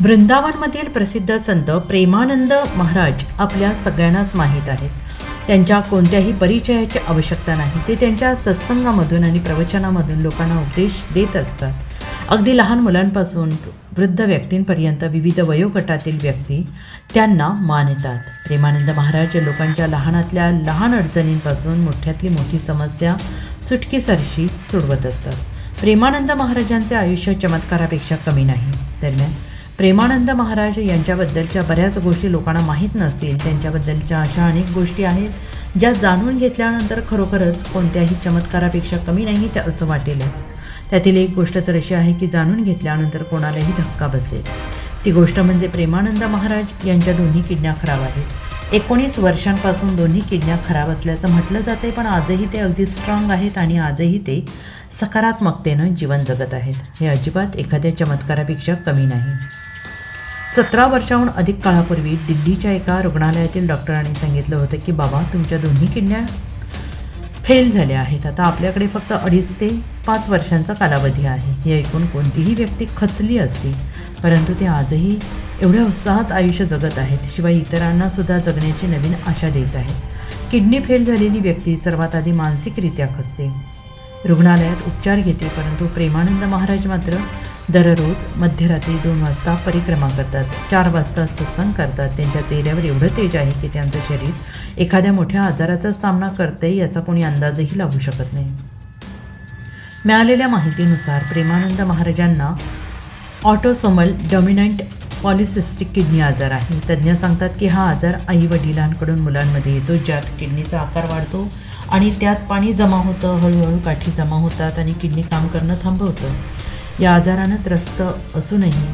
वृंदावनमधील प्रसिद्ध संत प्रेमानंद महाराज आपल्या सगळ्यांनाच माहीत आहेत. त्यांच्या कोणत्याही परिचयाची आवश्यकता नाही. ते त्यांच्या सत्संगामधून आणि प्रवचनामधून लोकांना उपदेश देत असतात. अगदी लहान मुलांपासून वृद्ध व्यक्तींपर्यंत विविध वयोगटातील व्यक्ती त्यांना मान येतात. प्रेमानंद महाराज लोकांच्या लहानातल्या लहान अडचणींपासून मोठ्यातली मोठी समस्या चुटकीसरशी सोडवत असतात. प्रेमानंद महाराजांचे आयुष्य चमत्कारापेक्षा कमी नाही. दरम्यान प्रेमानंद महाराज यांच्याबद्दलच्या बऱ्याच गोष्टी लोकांना माहीत नसतील. त्यांच्याबद्दलच्या अशा अनेक गोष्टी आहेत ज्या जाणून घेतल्यानंतर खरोखरच कोणत्याही चमत्कारापेक्षा कमी नाही ते असं वाटेलच. त्यातील एक गोष्ट तर अशी आहे की जाणून घेतल्यानंतर कोणालाही धक्का बसेल. ती गोष्ट म्हणजे प्रेमानंद महाराज यांच्या दोन्ही किडण्या खराब आहेत. एकोणीस वर्षांपासून दोन्ही किडण्या खराब असल्याचं म्हटलं जाते पण आजही ते अगदी स्ट्रॉंग आहेत आणि आजही ते सकारात्मकतेनं जीवन जगत आहेत. हे अजिबात एखाद्या चमत्कारापेक्षा कमी नाही. सतरा वर्षाहून अधिक काळापूर्वी दिल्लीच्या एका रुग्णालयातील डॉक्टरांनी सांगितलं होतं की बाबा तुमच्या दोन्ही किडण्या फेल झाल्या आहेत. आता आपल्याकडे फक्त अडीच ते पाच वर्षांचा कालावधी आहे. हे ऐकून कोणतीही व्यक्ती खचली असती परंतु ते आजही एवढ्या उत्साहात आयुष्य जगत आहेत. शिवाय इतरांना सुद्धा जगण्याची नवीन आशा देत आहेत किडनी फेल झालेली व्यक्ती सर्वात आधी मानसिकरित्या खचते. रुग्णालयात उपचार घेते परंतु प्रेमानंद महाराज मात्र दररोज मध्यरात्री दोन वाजता परिक्रमा करतात चार वाजता सत्संग करतात. त्यांच्या चेहऱ्यावर एवढं तेज आहे की त्यांचं शरीर एखाद्या मोठ्या आजाराचा सामना करते याचा कोणी अंदाजही लावू शकत नाही. मिळालेल्या माहितीनुसार प्रेमानंद महाराजांना ऑटोसोमल डॉमिनंट पॉलिसिस्टिक किडनी आजार आहे. तज्ज्ञ सांगतात की हा आजार आई वडिलांकडून मुलांमध्ये येतो ज्यात किडनीचा आकार वाढतो आणि त्यात पाणी जमा होतं हळूहळू काठी जमा होतात आणि किडनी काम करणं थांबवतं. या आजारानं त्रस्त असूनही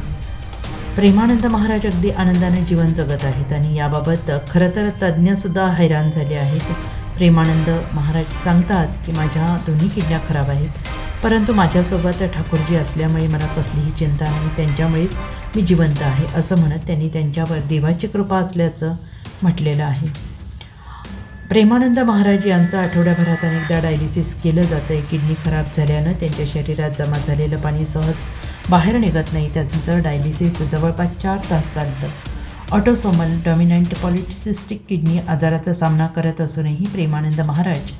प्रेमानंद महाराज अगदी आनंदाने जीवन जगत आहेत आणि याबाबत खरं तर तज्ज्ञसुद्धा हैराण झाले आहेत. प्रेमानंद महाराज सांगतात की माझ्या दोन्ही किल्ल्या खराब आहेत. परंतु माझ्यासोबत ठाकूरजी असल्यामुळे मला कसलीही चिंता नाही. त्यांच्यामुळेच मी जिवंत आहे असं म्हणत त्यांनी त्यांच्यावर देवाची कृपा असल्याचं म्हटलेलं आहे. प्रेमानंद महाराज यांचं आठवड्याभरात अनेकदा डायलिसिस केलं जातं आहे किडनी खराब झाल्यानं त्यांच्या शरीरात जमा झालेलं पाणी सहज बाहेर निघत नाही. त्यांचं डायलिसिस जवळपास चार तास चालतं. ऑटोसोमल डॉमिनंट पॉलिटिसिस्टिक किडनी आजाराचा सामना करत असूनही प्रेमानंद महाराज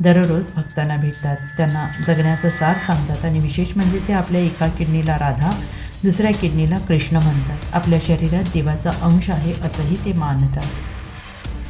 दररोज भक्तांना भेटतात. त्यांना जगण्याचं सार सांगतात आणि विशेष म्हणजे ते आपल्या एका किडनीला राधा दुसऱ्या किडनीला कृष्ण म्हणतात. आपल्या शरीरात देवाचा अंश आहे असंही ते मानतात.